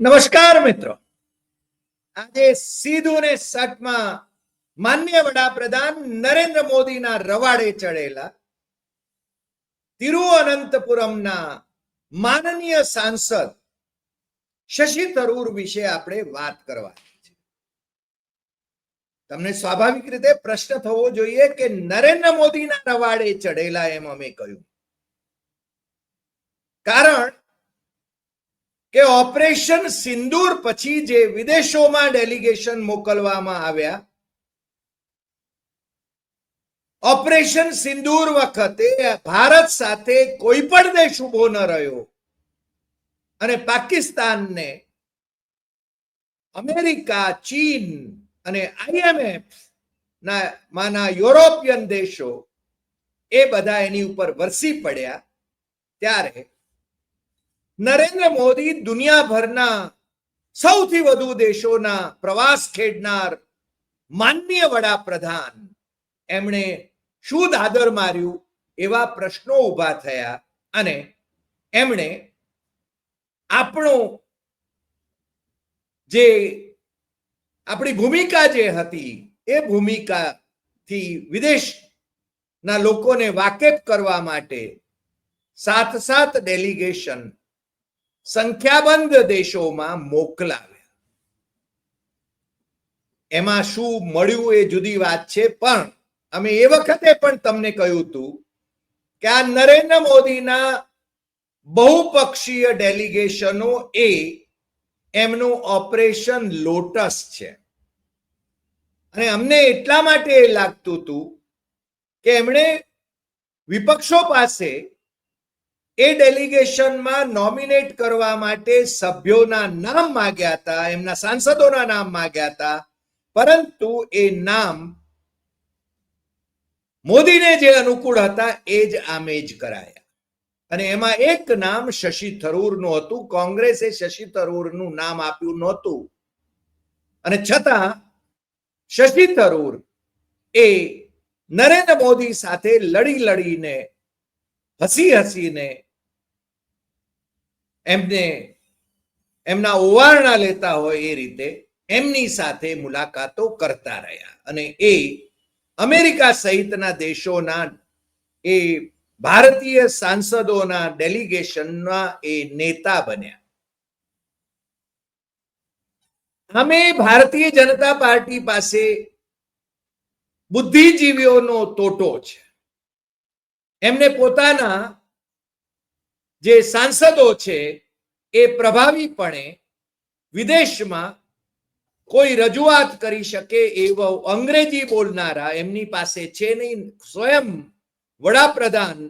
નમસ્કાર મિત્રો. આજે સીધું ને સટમાં માન્ય વડાપ્રધાન નરેન્દ્ર મોદીના રવાડે ચડેલા તિરુઅનંતપુરમના માનનીય સાંસદ શશી થરૂર વિશે આપણે વાત કરવાની તમને સ્વાભાવિક રીતે પ્રશ્ન થવો જોઈએ કે નરેન્દ્ર મોદીના રવાડે ચડેલા એમ અમે કહ્યું. કારણ કે ઓપરેશન સિંદૂર પછી જે વિદેશોમાં ડેલિગેશન મોકલવામાં આવ્યા, ઓપરેશન સિંદૂર વખતે ભારત સાથે કોઈ પણ દેશ ઊભો ન રહ્યો અને પાકિસ્તાનને અમેરિકા, ચીન અને આઈએમએફ ના માના યુરોપિયન દેશો એ બધા એની ઉપર વરસી પડ્યા. ત્યારે નરેન્દ્ર મોદી દુનિયાભરના સૌથી વધુ દેશોના પ્રવાસ ખેડનાર માનનીય વડાપ્રધાન. એમણે શું દાદર માર્યું એવા પ્રશ્નો ઊભા થયા અને એમણે આપણો જે આપણી ભૂમિકા જે હતી એ ભૂમિકાથી વિદેશના લોકોને વાકેફ કરવા માટે સાત સાત ડેલિગેશન સંખ્યાબંધ દેશોમાં મોકલાવ્યા. એમાં શું મળ્યું એ જુદી વાત છે, પણ અમે એ વખતે પણ તમને કહ્યું હતું કે આ નરેન્દ્ર મોદીના બહુપક્ષીય ડેલિગેશનો એ એમનું ઓપરેશન લોટસ છે. અને અમને એટલા માટે લાગતું હતું કે એમણે વિપક્ષો પાસે એ ડેલિગેશનમાં નોમિનેટ કરવા માટે સભ્યોના નામ માગ્યા હતા, એમના સાંસદોના નામ માગ્યા હતા. પરંતુ એ નામ મોદીને જે અનુકૂળ હતા એ જ આમેજ કરાયા. અને એમાં એક નામ શશી થરૂરનું હતું, કોંગ્રેસે શશી થરૂરનું નામ આપ્યું નહોતું. અને છતાં શશી થરૂર એ નરેન્દ્ર મોદી સાથે લડી લડીને, હસી હસીને એમને એમના ઓવારણા લેતા હોય એ રીતે એમની સાથે મુલાકાતો કરતા રહ્યા. અને એ અમેરિકા સહિતના દેશોના એ ભારતીય સાંસદોના ડેલિગેશનના એ નેતા બન્યા. અમે ભારતીય જનતા પાર્ટી પાસે બુદ્ધિજીવીઓનો તોટો છે. એમને પોતાના જે સાંસદો છે, એ પ્રભાવીપણે વિદેશમાં કોઈ રજૂઆત કરી શકે એવો અંગ્રેજી બોલનારા એમની પાસે છે નહીં, સ્વયં વડાપ્રધાન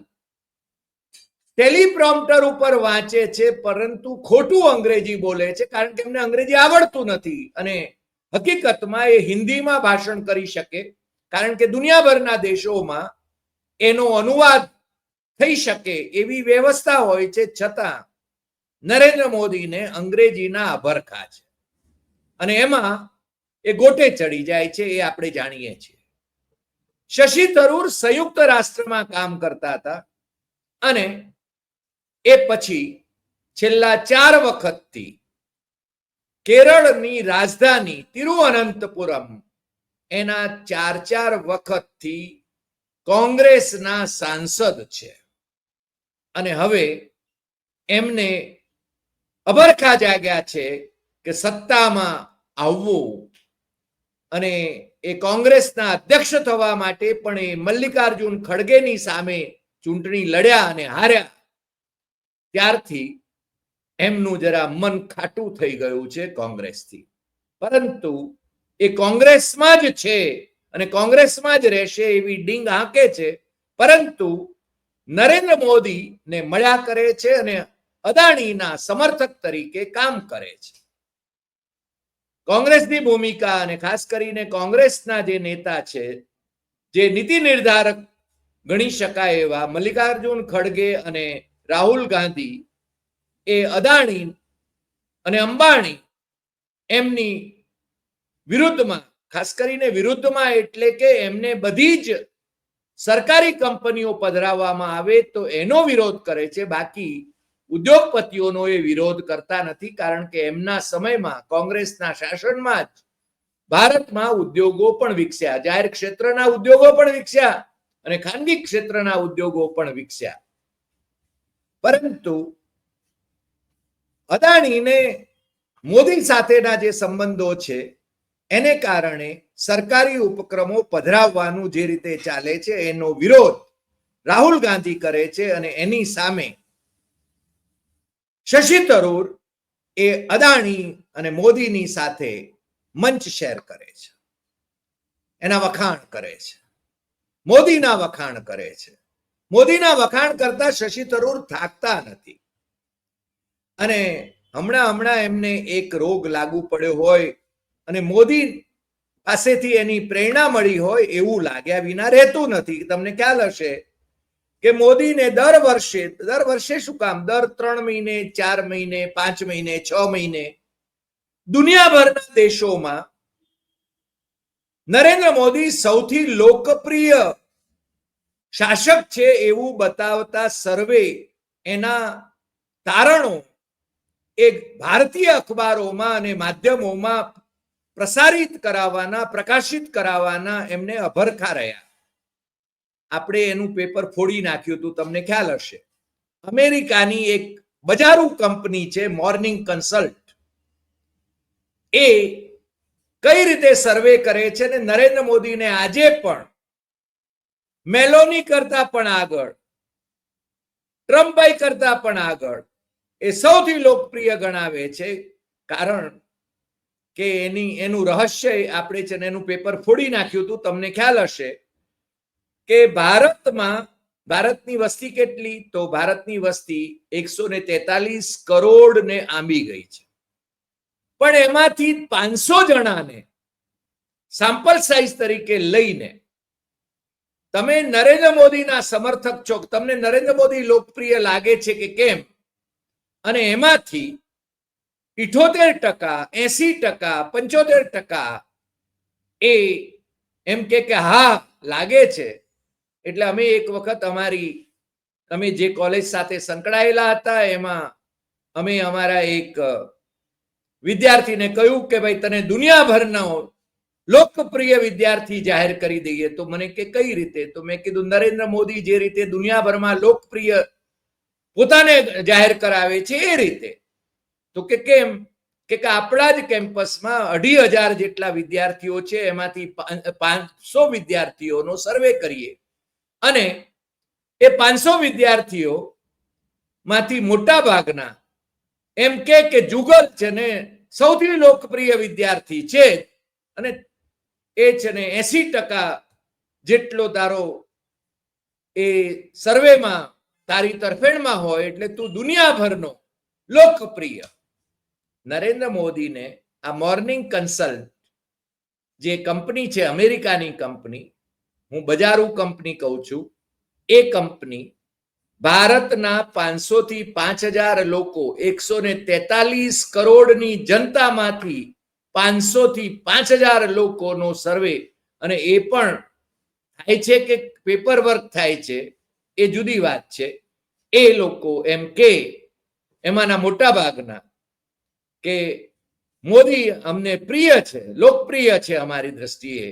ટેલિપ્રોમ્પ્ટર ઉપર વાંચે છે, પરંતુ ખોટું અંગ્રેજી બોલે છે, કારણ કે એમને અંગ્રેજી આવડતું નથી અને હકીકતમાં એ હિન્દીમાં ભાષણ કરી શકે, કારણ કે દુનિયાભરના દેશોમાં એનો અનુવાદ થઈ શકે એવી વ્યવસ્થા હોય છે છતાં નરેન્દ્ર મોદીને અંગ્રેજીના અભરખા છે. અને એમાં એ ગોટે ચડી જાય છે એ આપણે જાણીએ છીએ. શશી થરૂર સંયુક્ત રાષ્ટ્રમાં કામ કરતા હતા અને એ પછી છેલ્લા ચાર વખતથી કેરળની રાજધાની તિરુઅનંતપુરમ એના ચાર ચાર વખતથી કોંગ્રેસના સાંસદ છે. અને હવે એમને અભરખા જાગ્યા છે કે સત્તામાં આવવું. અને એ કોંગ્રેસના અધ્યક્ષ થવા માટે પણ એ મલ્લિકાર્જુન ખડગેની સામે ચૂંટણી લડ્યા અને હાર્યા. ત્યારથી એમનું જરા મન ખાટું થઈ ગયું છે કોંગ્રેસથી. પરંતુ એ કોંગ્રેસમાં જ છે અને કોંગ્રેસમાં જ રહેશે એવી ડીંગ હાંકે છે. પરંતુ નરેન્દ્ર મોદીને મળ્યા કરે છે અને અદાણીના સમર્થક તરીકે કામ કરે છે. કોંગ્રેસની ભૂમિકા અને ખાસ કરીને કોંગ્રેસના જે નેતા છે, જે નીતિ નિર્ધારક ગણી શકાય એવા મલ્લિકાર્જુન ખડગે અને રાહુલ ગાંધી, એ અદાણી અને અંબાણી એમની વિરુદ્ધમાં, ખાસ કરીને વિરુદ્ધમાં એટલે કે એમને બધી જ સરકારી કંપનીઓ પધરાવવામાં આવે તો એનો વિરોધ કરે છે. બાકી ઉદ્યોગપતિઓનો એ વિરોધ કરતા નથી કારણ કે એમના સમયમાં કોંગ્રેસના શાસનમાં જ ભારતમાં ઉદ્યોગો પણ વિકસ્યા. જાહેર ક્ષેત્રના ઉદ્યોગો પણ વિકસ્યા અને ખાનગી ક્ષેત્રના ઉદ્યોગો પણ વિકસ્યા. પરંતુ અદાણીને મોદી સાથેના જે સંબંધો છે, એને કારણે સરકારી ઉપક્રમો પધરાવવાનું જે રીતે ચાલે છે, એનો વિરોધ રાહુલ ગાંધી કરે છે અને એની સામે શશી તરૂર એ અદાણી અને મોદીની સાથે મંચ શેર કરે છે. એના વખાણ કરે છે. મોદીના વખાણ કરે છે. મોદીના વખાણ કરતા શશી તરૂર થાકતા નથી. અને હમણાં હમણાં એમને એક રોગ લાગુ પડ્યો હોય અને મોદી પાસેથી એની પ્રેરણા મળી હોય એવું લાગ્યા વિના રહેતું નથી. તમને ખ્યાલ હશે કે મોદીને દર વર્ષે દર વર્ષે શું કામ? દર ત્રણ મહિને, ચાર મહિને, પાંચ મહિને, છ મહિને દુનિયાભરના દેશોમાં નરેન્દ્ર મોદી સૌથી લોકપ્રિય શાસક છે એવું બતાવતા સર્વે એના તારણો એ ભારતીય અખબારોમાં અને માધ્યમોમાં પ્રસારિત કરાવવાના, પ્રકાશિત કરાવવાના એમને અભરખા રહ્યા. આપણે એનું પેપર ફોડી નાખ્યું હતું, તમને ખ્યાલ હશે. અમેરિકાની એક બજારુ કંપની છે, મોર્નિંગ કન્સલ્ટ. એ કઈ રીતે સર્વે કરે છે ને નરેન્દ્ર મોદીને આજે પણ મેલોની કરતા પણ આગળ, ટ્રમ્પભાઈ કરતા પણ આગળ એ સૌથી લોકપ્રિય ગણાવે છે. કારણ કે એની, એનું રહસ્ય આપણે છે ને એનું પેપર ફોડી નાખ્યું હતું. તમને ખ્યાલ હશે કે ભારતમાં, ભારતની વસ્તી કેટલી? તો ભારતની વસ્તી એકસો ને તેતાલીસ કરોડ ને આંબી ગઈ છે. પણ એમાંથી પાંચસો જણાને સેમ્પલ સાઇઝ તરીકે લઈને તમે નરેન્દ્ર મોદીના સમર્થક છો. તમને નરેન્દ્ર મોદી લોકપ્રિય લાગે છે કે કેમ? અને એમાંથી ઇઠોતેર ટકા, એસી ટકા, પંચોતેર ટકા એ એમ કે હા, લાગે છે. એટલે અમે એક વખત અમારી, અમે જે કોલેજ સાથે સંકળાયેલા હતા, એમાં અમે અમારા એક વિદ્યાર્થીને કહ્યું કે ભાઈ, તને દુનિયાભરનો લોકપ્રિય વિદ્યાર્થી જાહેર કરી દઈએ. તો મને કે, કઈ રીતે? તો મેં કીધું, નરેન્દ્ર મોદી જે રીતે દુનિયાભરમાં લોકપ્રિય પોતાને જાહેર કરાવે છે, એ રીતે. તો કે કેમ? કે આપણા જ કેમ્પસમાં અઢી હજાર જેટલા વિદ્યાર્થીઓ છે, એમાંથી પાંચસો વિદ્યાર્થીઓનો સર્વે કરીએ. અને એ પાંચસો વિદ્યાર્થીઓ માંથી મોટા ભાગના એમ કે કે જુગલ છે ને, સૌથી લોકપ્રિય વિદ્યાર્થી છે અને એ છે ને, એસી ટકા જેટલો તારો એ સર્વેમાં તારી તરફેણમાં હોય, એટલે તું દુનિયાભરનો લોકપ્રિય. નરેન્દ્ર મોદીને આ મોર્નિંગ કન્સલ્ટ જે કંપની છે, અમેરિકાની કંપની, હું બજારુ કંપની કહું છું, એ કંપની ભારતના પાંચસો થી પાંચ હજાર લોકો એકસો ને તેતાલીસ કરોડની જનતામાંથી પાંચસો થી પાંચ હજાર લોકોનો સર્વે, અને એ પણ થાય છે કે પેપર વર્ક થાય છે, એ જુદી વાત છે. એ લોકો એમ કે, એમાંના મોટા ભાગના કે મોદી અમને પ્રિય છે, લોકપ્રિય છે અમારી દ્રષ્ટિએ,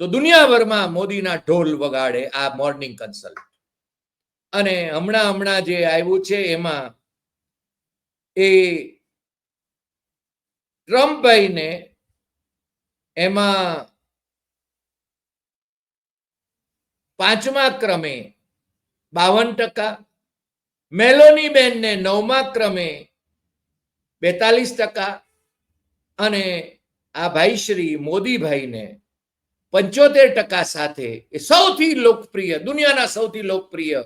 તો દુનિયાભરમાં મોદીના ઢોલ વગાડે આ મોર્નિંગ કન્સલ્ટ અને હમણાં હમણાં જે આવ્યું છે એમાં એ ટ્રમ્પભાઈને એમાં પાંચમા ક્રમે બાવન ટકા મેલોની બેનને નવમા ક્રમે બેતાલીસ ટકા અને આ ભાઈ શ્રી મોદીભાઈને પંચોતેર ટકા સાથે એ સૌથી લોકપ્રિય, દુનિયાના સૌથી લોકપ્રિય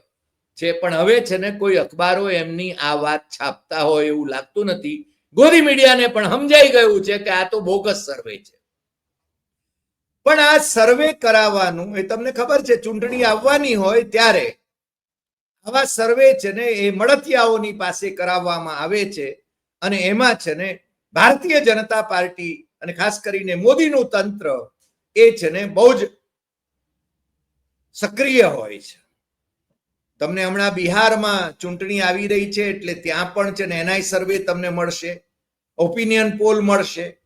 છે. પણ હવે છે ને કોઈ અખબારો એમની આ વાત છાપતા હોય એવું લાગતું નથી. ગોરી મીડિયાને પણ સમજાઈ ગયું છે કે આ તો બોગસ સર્વે છે. પણ આ સર્વે કરાવવાનું, એ તમને ખબર છે, ચૂંટણી આવવાની હોય ત્યારે આવા સર્વે છે ને એ મળતિયાઓની પાસે કરાવવામાં આવે છે. અને એમાં છે ને ભારતીય જનતા પાર્ટી અને ખાસ કરીને મોદીનું તંત્ર એ છે ને બહુ જ સક્રિય હોય છે. તમને હમણાં બિહારમાં ચૂંટણી આવી રહી છે એટલે ત્યાં પણ છે ને એનઆઈ સર્વે તમને મળશે, ઓપિનિયન પોલ મળશે.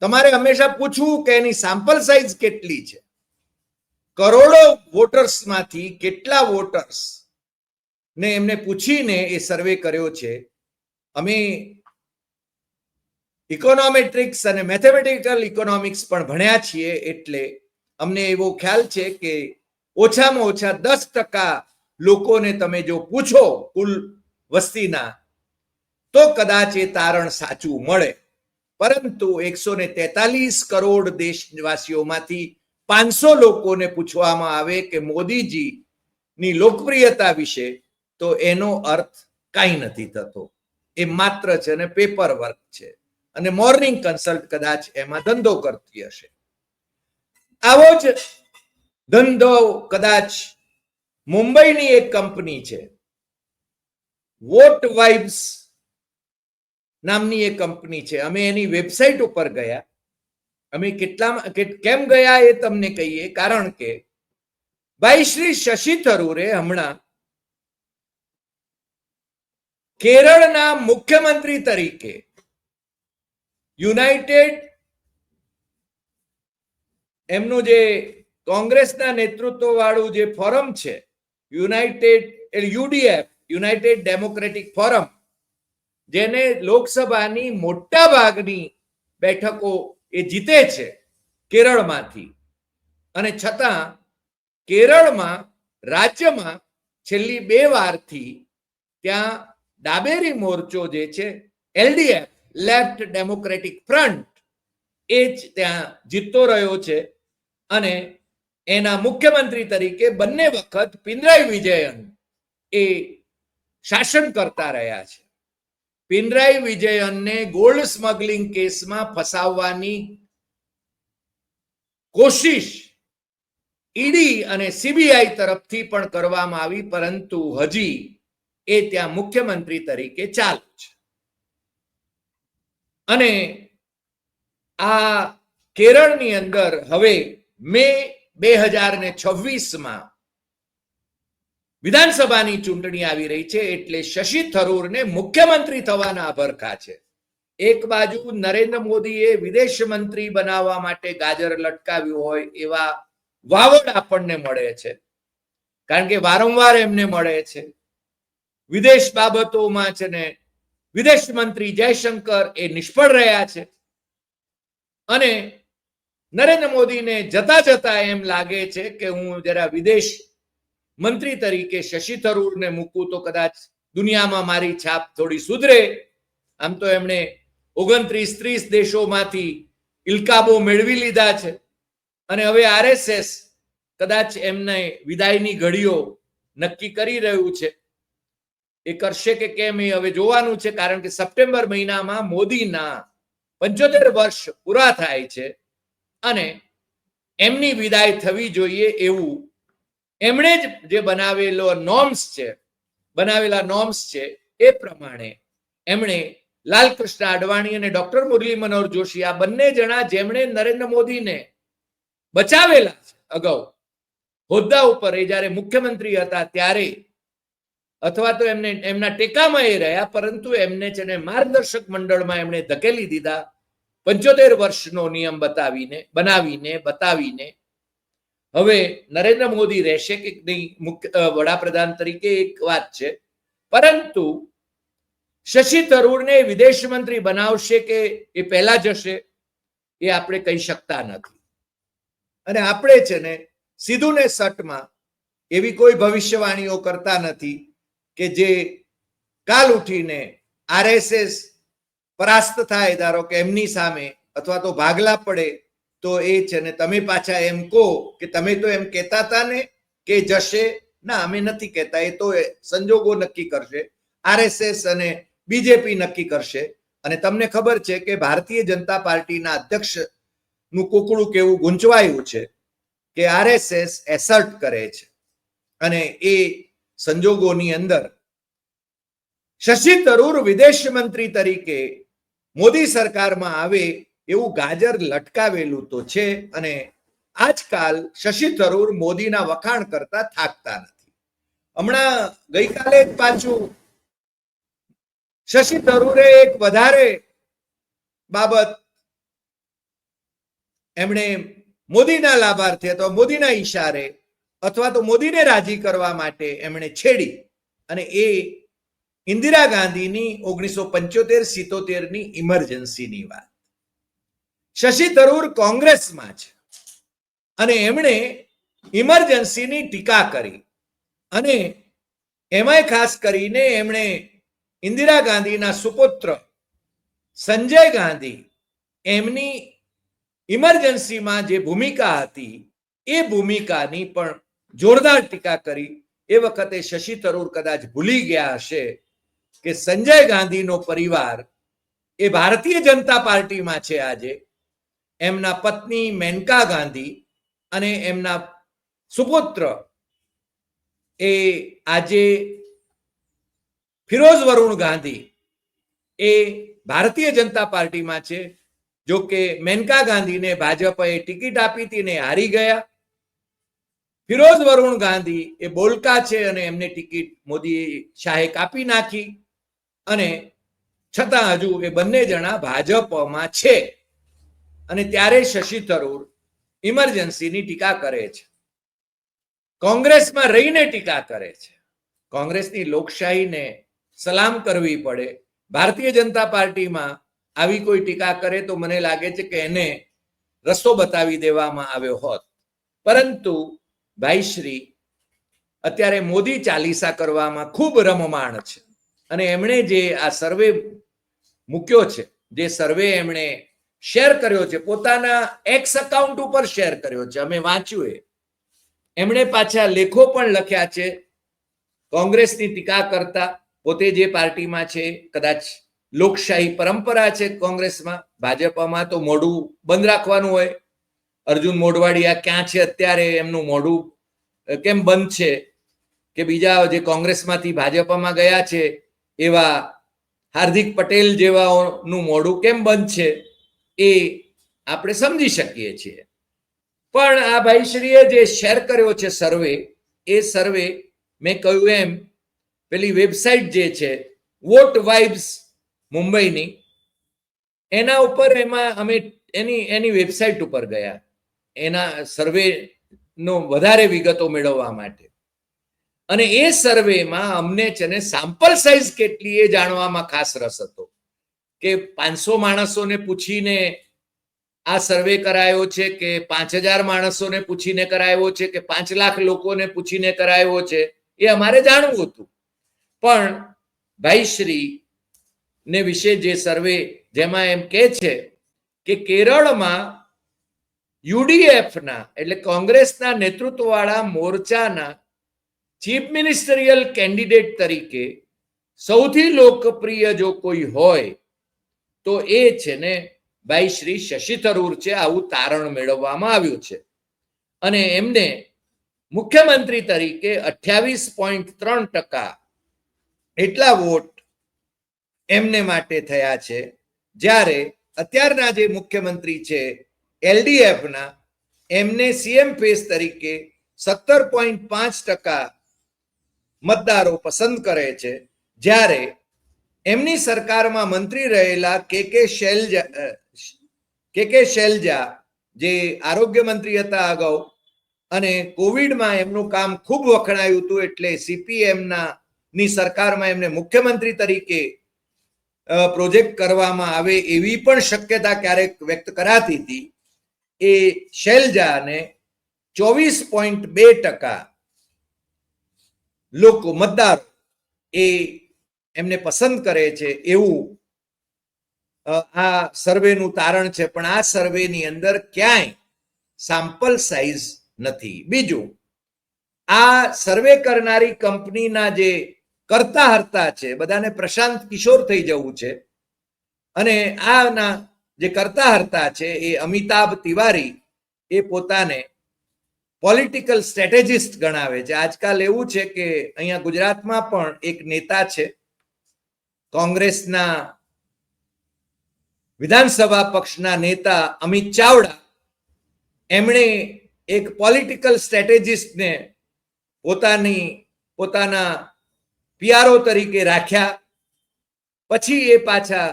તમારે હંમેશા પૂછવું કે એની સેમ્પલ સાઇઝ કેટલી છે? કરોડો વોટર્સમાંથી કેટલા વોટર્સ ને એમને પૂછીને એ સર્વે કર્યો છે. અમે ઇકોનોમેટ્રિક્સ અને મેથેમેટિકલ ઇકોનોમિક્સ પણ ભણ્યા છીએ એટલે અમને એવો ખ્યાલ છે કે ઓછામાં ઓછા દસ ટકા લોકોને તમે જો પૂછો કુલ વસ્તીના, તો કદાચ એ તારણ સાચું મળે. પરંતુ એકસો ને તેતાલીસ કરોડ દેશવાસીઓમાંથી પાંચસો લોકોને પૂછવામાં આવે કે મોદીજી ની લોકપ્રિયતા વિશે, તો એનો અર્થ કાંઈ નથી થતો. એ માત્ર છે ને પેપર વર્ક છે. અને મોર્નિંગ કન્સલ્ટ કદાચ એમાં ધંધો કરતી હશે. આવો જ ધંધો કદાચ મુંબઈની એક કંપની છે. વોટ વાઇબ્સ નામની એક કંપની છે. અમે એની વેબસાઇટ ઉપર ગયા. અમે કેટલા કેમ ગયા એ તમને કહીએ. કારણ કે ભાઈ શ્રી શશી થરૂરે હમણાં કેરળના મુખ્યમંત્રી તરીકે યુનાઇટેડ એમનું જે કોંગ્રેસના નેતૃત્વ વાળું જે ફોરમ છે, united UDF, united democratic forum, જેને લોકસભાની મોટા ભાગની બેઠકો એ જીતે છે કેરળમાંથી. અને છતાં કેરળમાં, રાજ્યમાં છેલ્લી બે વારથી ત્યાં ડાબેરી મોરચો જે છે, એલડીએફ લેફ્ટ ડેમોક્રેટિક ફ્રન્ટ. એ જ ત્યાં જીતતો રહ્યો છે અને એના મુખ્યમંત્રી તરીકે બંને વખત પિનરાઈ વિજયન એ શાસન કરતા રહ્યા છે. પિનરાઈ વિજયનને ગોલ્ડ સ્મગલિંગ કેસમાં ફસાવવાની કોશિશ ઈડી અને સીબીઆઈ તરફથી પણ કરવામાં આવી, પરંતુ હજી એ ત્યાં મુખ્યમંત્રી તરીકે ચાલુ છે. અને આ કેરળની અંદર હવે મે બે હજાર ને છવ્વીસમાં વિધાનસભાની ચૂંટણી આવી રહી છે એટલે શશી થરૂરને મુખ્યમંત્રી થવાના ભરખા છે. એક બાજુ નરેન્દ્ર મોદીએ વિદેશ મંત્રી બનાવવા માટે ગાજર લટકાવ્યું હોય એવા વાવડ આપણને મળે છે. કારણ કે વારંવાર એમને મળે છે. વિદેશ બાબતોમાં છે ને વિદેશ મંત્રી જયશંકર એ નિષ્ફળ રહ્યા છે. અને નરેન્દ્ર મોદીને જતા જતા એમ લાગે છે કે હું જરા વિદેશ મંત્રી તરીકે શશી થરૂરને મૂકું તો કદાચ દુનિયામાં મારી છાપ થોડી સુધરે. આમ તો એમણે ઓગણત્રીસ ત્રીસ દેશોમાંથી ઇલકાબો મેળવી લીધા છે. અને હવે આરએસએસ કદાચ એમને વિદાયની ઘડીઓ નક્કી કરી રહ્યું છે. એ કરશે કે કેમ એ હવે જોવાનું છે, કારણ કે સપ્ટેમ્બર મહિનામાં મોદીના પંચોતેર વર્ષ પૂરા થાય છે અને એમની વિદાય થવી જોઈએ એવું એમણે જ જે બનાવેલો નોર્મ્સ છે, બનાવેલા નોર્મ્સ છે, એ પ્રમાણે એમણે લાલકૃષ્ણ અડવાણી અને ડોક્ટર મુરલી મનોહર જોશી આ બંને જણા જેમણે નરેન્દ્ર મોદીને બચાવેલા અગાઉ હોદ્દા ઉપર એ જ્યારે મુખ્યમંત્રી હતા ત્યારે અથવા તો એમને, એમના ટેકામાં એ રહ્યા, પરંતુ એમને છે ને માર્ગદર્શક મંડળમાં એમણે ધકેલી દીધા. પંચોતેર વર્ષનો નિયમ બતાવીને, બનાવીને, બતાવીને. હવે નરેન્દ્ર મોદી રહેશે કે નહીં, મુખ્ય વડાપ્રધાન તરીકે એક વાત છે. પરંતુ શશી થરૂરને વિદેશ મંત્રી બનાવશે કે એ પહેલા જશે એ આપણે કહી શકતા નથી. અને આપણે છે ને સીધું ને સટમાં એવી કોઈ ભવિષ્યવાણીઓ કરતા નથી કે જે કાલ ઉઠીને આરએસએસ પરાસ્ત થાય, ધારો કે એમની સામે અથવા તો ભાગલા પડે, તો એ છે ને તમે પાછા એમ કહો કે તમે તો એમ કહેતા હતા ને કે જશે. ના, અમે નથી કહેતા, એ તો સંજોગો નક્કી કરશે, આરએસએસ અને બીજેપી નક્કી કરશે. અને તમને ખબર છે કે ભારતીય જનતા પાર્ટીના અધ્યક્ષનું કુકડું કેવું ગૂંચવાયું છે કે આરએસએસ એસર્ટ કરે છે. અને એ સંજોગોની અંદર. શશી તરૂર વિદેશ મંત્રી તરીકે મોદી સરકારમાં આવે એવું ગાજર લટકાવેલું તો છે અને આજકાલ શશી તરૂર મોદીના વખાણ કરતા થાકતા નથી. હમણાં ગઈકાલે જ પાછું શશી તરૂરે એક વધારે બાબત એમણે મોદીના લાભાર્થી અથવા મોદીના ઈશારે અથવા તો મોદીને રાજી કરવા માટે એમણે છેડી અને એ ઇન્દિરા ગાંધીની ઓગણીસો પંચોતેર સિત્તોતેરની ઇમરજન્સીની વાત. શશી થરૂર કોંગ્રેસમાં છે અને એમણે ઇમરજન્સીની ટીકા કરી અને એમાંય ખાસ કરીને એમણે ઇન્દિરા ગાંધીના સુપુત્ર સંજય ગાંધી એમની ઇમરજન્સીમાં જે ભૂમિકા હતી, એ ભૂમિકાની પણ જોરદાર ટીકા કરી. એ વખતે શશી થરૂર કદાચ ભૂલી ગયા હશે કે સંજય ગાંધીનો પરિવાર એ ભારતીય જનતા પાર્ટીમાં છે આજે. એમના પત્ની મેનકા ગાંધી અને એમના સુપુત્ર એ આજે ફિરોઝ વરુણ ગાંધી એ ભારતીય જનતા પાર્ટીમાં છે. જો કે મેનકા ગાંધીને ભાજપએ ટિકિટ આપી હતી ને હારી ગયા. ફિરોઝ વરુણ ગાંધી એ બોલકા છે અને એમને ટિકિટ મોદી શાહે કાપી નાખી અને છતાં હજુ એ બંને જણા ભાજપમાં છે. અને ત્યારે શશી થરૂર ઇમરજન્સીની ટીકા કરે છે. કોંગ્રેસમાં રહીને ટીકા કરે છે. કોંગ્રેસની લોકશાહીને સલામ કરવી પડે. ભારતીય જનતા પાર્ટીમાં આવી કોઈ ટીકા કરે તો મને લાગે છે કે એને રસ્તો બતાવી દેવામાં આવ્યો હોત. પરંતુ ભાઈશ્રી અત્યારે મોદી ચાલીસા કરવામાં ખૂબ રમમાણ છે. અને એમણે જે આ સર્વે મૂક્યો છે, જે સર્વે એમણે શેર કર્યો છે, પોતાના એક્સ અકાઉન્ટ ઉપર શેર કર્યો છે. અમે વાંચ્યું એ. એમણે પાછા લેખો પણ લખ્યા છે. કોંગ્રેસની ટીકા કરતા પોતે જે પાર્ટીમાં છે, કદાચ લોકશાહી પરંપરા છે કોંગ્રેસમાં, ભાજપમાં તો મોઢું બંધ રાખવાનું હોય. અર્જુન મોઢવાડિયા ક્યાં છે અત્યારે? એમનું મોઢું કેમ બંધ છે? કે બીજા જે કોંગ્રેસમાંથી ભાજપમાં ગયા છે, એવા હાર્દિક પટેલ જેવાઓનું મોઢું કેમ બંધ છે એ આપણે સમજી શકીએ છીએ. પણ આ ભાઈશ્રીએ જે શેર કર્યો છે સર્વે એ સર્વે મેં કહ્યું એમ, પેલી વેબસાઇટ જે છે વોટ વાઇબ્સ મુંબઈની, એના ઉપર એમાં અમે એની એની વેબસાઇટ ઉપર ગયા. એના સર્વે નો વધારે વિગતો મેળવવા માટે. અને એ સર્વેમાં અમને છે ને સેમ્પલ સાઇઝ કેટલી એ જાણવામાં ખાસ રસ હતો. કે પાંચસો માણસોને પૂછીને આ સર્વે કરાયો છે કે પાંચ હજાર માણસોને પૂછીને કરાયો છે કે પાંચ લાખ લોકોને પૂછીને કરાયો છે, એ અમારે જાણવું હતું. પણ ભાઈશ્રી ને વિશે જે સર્વે જેમાં એમ કે છે કે કેરળમાં યુડીએફના, એટલે કોંગ્રેસના નેતૃત્વવાળા મોરચાના ચીફ મિનિસ્ટરિયલ કેન્ડિડેટ તરીકે સૌથી લોકપ્રિય જો કોઈ હોય, તો એ છે ને ભાઈ શ્રી શશી થરૂર છે, આવું તારણ મેળવવામાં આવ્યું છે. અને એમને મુખ્યમંત્રી તરીકે અઠ્યાવીસ પોઈન્ટ ત્રણ ટકા એટલા વોટ એમને માટે થયા છે. જ્યારે અત્યારના જે મુખ્યમંત્રી છે એલડીએફના એમને સીએમ ફેસ તરીકે સત્તર પોઈન્ટ પાંચ ટકા મતદારો પસંદ કરે છે. જ્યારે એમની સરકારમાં મંત્રી રહેલા કે કે શૈલજા કે કે શૈલજા જે આરોગ્ય મંત્રી હતા અગાઉ અને કોવિડમાં એમનું કામ ખૂબ વખણાયું હતું એટલે સીપીએમના ની સરકારમાં એમને મુખ્યમંત્રી તરીકે પ્રોજેક્ટ કરવામાં આવે એવી પણ શક્યતા ક્યારેક વ્યક્ત કરાતી હતી. એ શૈલજાને ચોવીસ પોઈન્ટ બે ટકા લોકો મતદાર એ એમને પસંદ કરે છે એવું આ સર્વેનું તારણ છે. પણ આ સર્વેની અંદર ક્યાંય સેમ્પલ સાઇઝ નથી. બીજું, આ સર્વે કરનારી કંપનીના જે કરતા હરતા છે, બધાને પ્રશાંત કિશોર થઈ જવું છે. અને આના જે કરતા હરતા છે એ અમિતાભ તિવારી, એ પોતાને પોલિટિકલ સ્ટ્રેટેજિસ્ટ ગણાવે છે. આજકાલ એવું છે કે અહીંયા ગુજરાતમાં પણ એક નેતા છે, કોંગ્રેસના વિધાનસભા પક્ષના નેતા અમિત ચાવડા. એમણે એક પોલિટિકલ સ્ટ્રેટેજિસ્ટને પોતાની, પોતાના પીઆરઓ તરીકે રાખ્યા. પછી એ પાછા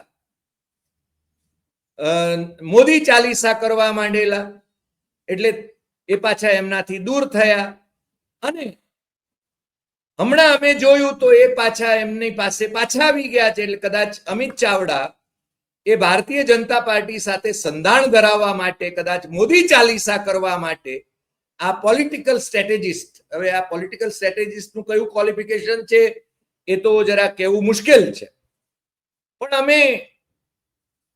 મોદી ચાલીસા કરવા માંડેલા. એટલે એ પાછા એમનાથી દૂર થયા. અને હમણાં અમે જોયું તો એ પાછા એમની પાસે પાછા આવી ગયા છે. એટલે કદાચ અમિત ચાવડા એ ભારતીય જનતા પાર્ટી સાથે સંધાન ધરાવવા માટે, કદાચ મોદી ચાલીસા કરવા માટે આ પોલિટિકલ સ્ટ્રેટેજિસ્ટ હવે આ પોલિટિકલ સ્ટ્રેટેજિસ્ટનું કયું ક્વોલિફિકેશન છે એ તો જરા કહેવું મુશ્કેલ છે. પણ અમે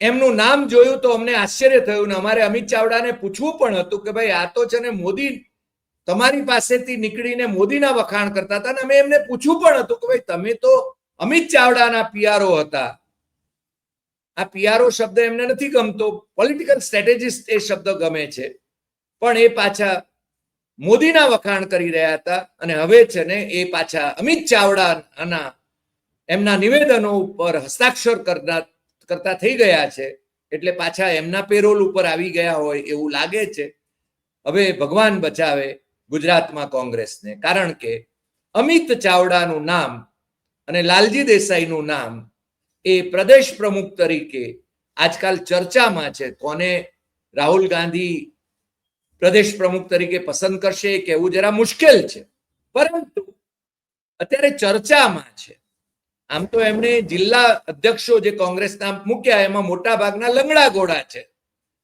એમનું નામ જોયું તો અમને આશ્ચર્ય થયું ને અમારે અમિત ચાવડાને પૂછવું પણ હતું કે ભાઈ, આ તો છે ને મોદી તમારી પાસેથી નીકળીને મોદીના વખાણ કરતા હતા ને અમે એમને પૂછવું પણ હતું કે ભાઈ, તમે તો અમિત ચાવડાના પીઆરઓ હતા. આ પીઆરઓ શબ્દ એમને નથી ગમતો. પોલિટિકલ સ્ટ્રેટેજિસ્ટ એ શબ્દ ગમે છે. પણ એ પાછા મોદીના વખાણ કરી રહ્યા હતા અને હવે છે ને એ પાછા અમિત ચાવડાના એમના નિવેદનો ઉપર હસ્તાક્ષર કરતા કરતા થઈ ગયા છે, એટલે પાછા એમના પેરોલ ઉપર આવી ગયા હોય એવું લાગે છે. હવે ભગવાન બચાવે ગુજરાતમાં કોંગ્રેસને, કારણ કે અમિત ચાવડાનું નામ અને લાલજી દેસાઈનું નામ એ પ્રદેશ પ્રમુખ તરીકે આજકાલ ચર્ચામાં છે, કોને રાહુલ ગાંધી પ્રદેશ પ્રમુખ તરીકે પસંદ કરશે એ કહેવું જરા મુશ્કેલ છે. પરંતુ અત્યારે ચર્ચામાં છે. આમ તો એમણે જિલ્લા અધ્યક્ષો જે કોંગ્રેસના મૂક્યા, એમાં મોટા ભાગના લંગડા ઘોડા છે.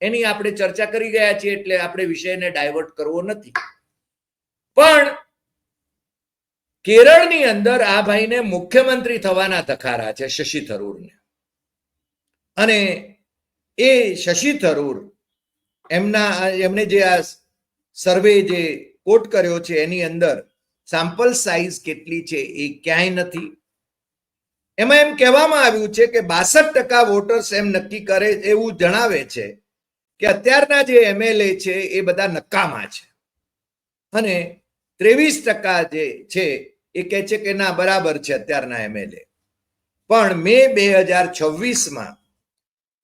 એની આપણે ચર્ચા કરી ગયા છીએ એટલે આપણે વિષયને ડાયવર્ટ કરવો નથી. પણ કેરળની અંદર આ ભાઈને મુખ્યમંત્રી થવાના ધખારા છે શશી થરૂરને. અને એ શશી થરૂર એમના, એમણે જે આ સર્વે જે કોટ કર્યો છે એની અંદર સેમ્પલ સાઇઝ કેટલી છે એ ક્યાંય નથી. એમાં એમ કહેવામાં આવ્યું છે કે બાસઠ ટકા વોટર્સ એમ નક્કી કરે એવું જણાવે છે કે અત્યારના જે એમએલએ છે, એ બધા નકામા છે. અને ત્રેવીસ ટકા જે છે, એ કહે છે કે ના, બરાબર છે અત્યારના એમએલએ પણ મે બે હજાર છવ્વીસમાં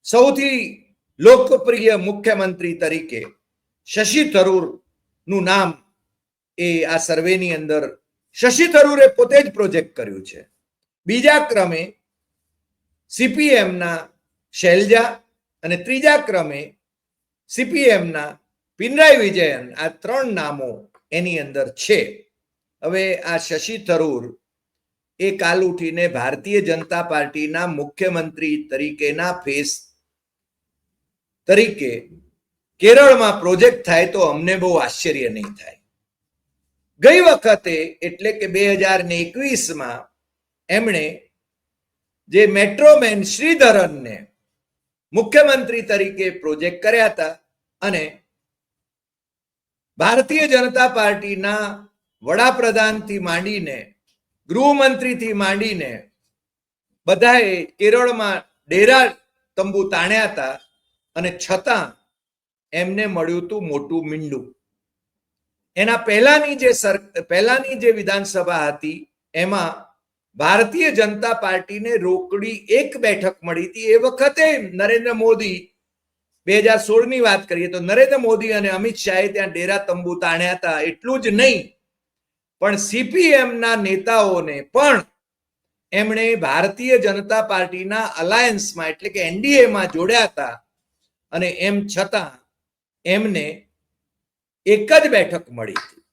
સૌથી લોકપ્રિય મુખ્યમંત્રી તરીકે શશી નું નામ એ આ સર્વેની અંદર, શશી થરૂરે પોતે જ પ્રોજેક્ટ કર્યું છે. બીજા ક્રમે સીપીએમના શૈલજા અને ત્રીજા ક્રમે સીપીએમના પિનરાઈ વિજયન આ ત્રણ નામો એની અંદર છે. હવે આ શશી થરૂર એ કાલ ઉઠીને ભારતીય જનતા પાર્ટીના મુખ્યમંત્રી તરીકેના ફેસ તરીકે કેરળમાં પ્રોજેક્ટ થાય તો અમને બહુ આશ્ચર્ય નહીં થાય. ગઈ વખતે એટલે કે બે હજાર ને એકવીસમાં એમણે જે મેટ્રોમેન શ્રીધરનને મુખ્યમંત્રી તરીકે પ્રોજેક્ટ કર્યા હતા અને ભારતીય જનતા પાર્ટીના વડાપ્રધાનથી માંડીને ગૃહમંત્રીથી માંડીને બધાએ કેરળમાં ડેરા તંબુ તાણ્યા હતા અને છતાં એમને મળ્યું હતું મોટું મીંડું. એના પહેલાની જે સર, પહેલાની જે વિધાનસભા હતી, એમાં ભારતીય જનતા પાર્ટીને રોકડી એક બેઠક મળી હતી એ વખતે નરેન્દ્ર મોદી બે હજાર સોળની વાત કરીએ તો નરેન્દ્ર મોદી અને અમિત શાહે ત્યાં ડેરા તંબુ તાણ્યા હતા. એટલું જ નહીં, પણ સીપીએમ ના નેતાઓને પણ એમણે ભારતીય જનતા પાર્ટીના અલાયન્સમાં એટલે કે એનડીએમાં જોડ્યા હતા અને એમ છતાં એમને એક જ બેઠક મળી. હતી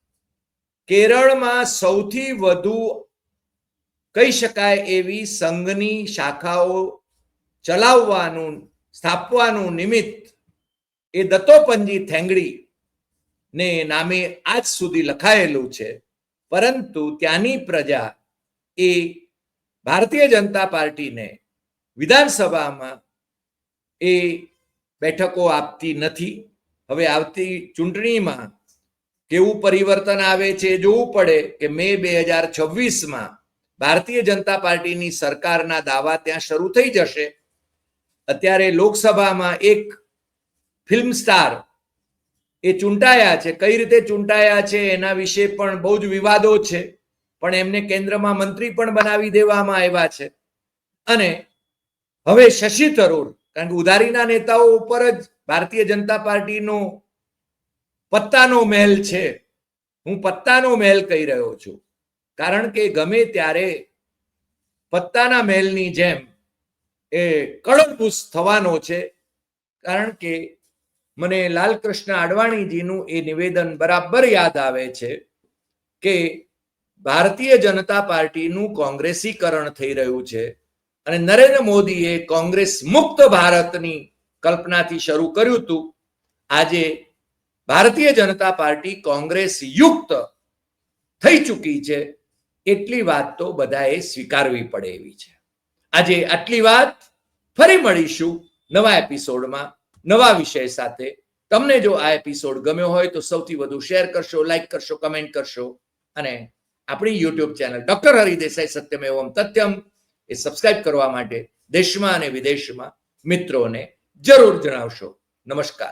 કેરળમાં સૌથી વધુ કહી શકાય એવી સંઘની શાખાઓ ચલાવવાનું, સ્થાપવાનું નિમિત્ત એ દત્તોપંજી થેંગડી ને નામે આજ સુધી લખાયેલું છે. પરંતુ ત્યાંની પ્રજા એ ભારતીય જનતા પાર્ટીને વિધાનસભામાં એ બેઠકો આપતી નથી. હવે આવતી ચૂંટણીમાં કેવું પરિવર્તન આવે છે જોવું પડે કે મે બે હજાર છવ્વીસમાં ભારતીય જનતા પાર્ટીની સરકારના દાવા ત્યાં શરૂ થઈ જશે. અત્યારે લોકસભામાં એક ફિલ્મ સ્ટાર એ ચૂંટાયા છે. કઈ રીતે ચૂંટાયા છે એના વિશે પણ બહુ જ વિવાદો છે. પણ એમને કેન્દ્રમાં મંત્રી પણ બનાવી દેવામાં આવ્યા છે. અને હવે શશી થરૂર, કારણ કે ઉધારીના નેતાઓ ઉપર જ ભારતીય જનતા પાર્ટીનો પત્તાનો મહેલ છે. હું પત્તાનો મહેલ કહી રહ્યો છું. કારણ કે ગમે ત્યારે પત્તાના મહેલની જેમ એ કળંબુસ થવાનો છે, કારણ કે મને લાલકૃષ્ણ આડવાણીજીનું એ નિવેદન બરાબર યાદ આવે છે કે ભારતીય જનતા પાર્ટીનું કોંગ્રેસીકરણ થઈ રહ્યું છે અને નરેન્દ્ર મોદીએ કોંગ્રેસ મુક્ત ભારતની કલ્પનાથી શરૂ કર્યું હતું. આજે ભારતીય જનતા પાર્ટી કોંગ્રેસ યુક્ત થઈ ચૂકી છે. એટલી વાત તો બધાએ સ્વીકારવી પડે એવી છે. આજે આટલી વાત ફરી મળીશું નવા એપિસોડમાં, નવા વિષય સાથે. તમને જો આ એપિસોડ ગમ્યો હોય તો સૌથી વધુ શેર કરશો, લાઈક કરશો, કમેન્ટ કરશો. અને આપણી YouTube channel doctor Hari Desai Satyam એવમ તથ્યમ એ સબસ્ક્રાઇબ કરવા માટે દેશમાં અને વિદેશમાં મિત્રોને જરૂર જણાવશો. નમસ્કાર.